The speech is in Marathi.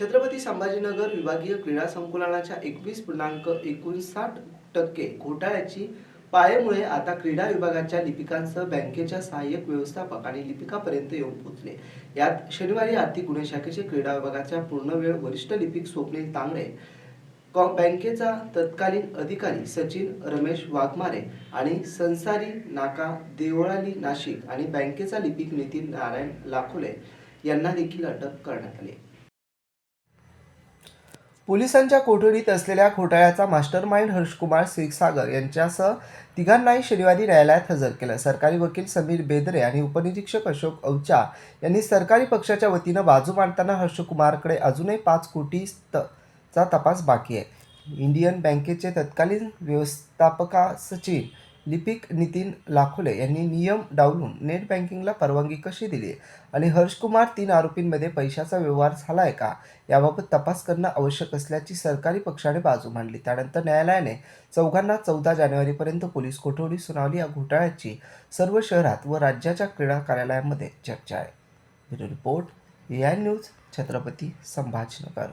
छत्रपती संभाजीनगर विभागीय क्रीडा संकुलनाच्या एकवीस पूर्णांक एकोणसाठ टक्के घोटाळ्याची पायामुळे आता क्रीडा विभागाच्या लिपिकांसह बँकेच्या सहाय्यक व्यवस्थापक आणि लिपिकापर्यंत येऊन पोहोचले. यात शनिवारी आर्थिक गुन्हे शाखेचे क्रीडा विभागाच्या पूर्णवेळ वरिष्ठ लिपिक स्वप्नील तांगडे कॉ- बँकेचा तत्कालीन अधिकारी सचिन रमेश वाघमारे आणि संसारी नाका देवळाली नाशिक आणि बँकेचा लिपिक नितीन नारायण लाखोले यांना देखील अटक करण्यात आली. पोलिसांच्या कोठडीत असलेल्या घोटाळ्याचा मास्टर माइंड हर्षकुमार क्षीरसागर यांच्यासह तिघांनाही शनिवारी न्यायालयात हजर केलं. सरकारी वकील समीर बेदरे आणि उपनिरीक्षक अशोक अवचा यांनी सरकारी पक्षाच्या वतीनं बाजू मांडताना हर्षकुमारकडे अजूनही पाच कोटी चा तपास बाकी आहे. इंडियन बँकेचे तत्कालीन व्यवस्थापका सचिव लिपिक नितीन लाखोले यांनी नियम डावलून नेट बँकिंगला परवानगी कशी दिली? आणि हर्षकुमार तीन आरोपींमध्ये पैशाचा व्यवहार झाला आहे का? याबाबत तपास करणं आवश्यक असल्याची सरकारी पक्षाने बाजू मांडली. त्यानंतर न्यायालयाने चौघांना चौदा जानेवारीपर्यंत पोलीस कोठडी सुनावली. या घोटाळ्याची सर्व शहरात व राज्याच्या क्रीडा कार्यालयामध्ये चर्चा आहे. रिपोर्ट या न्यूज छत्रपती संभाजीनगर.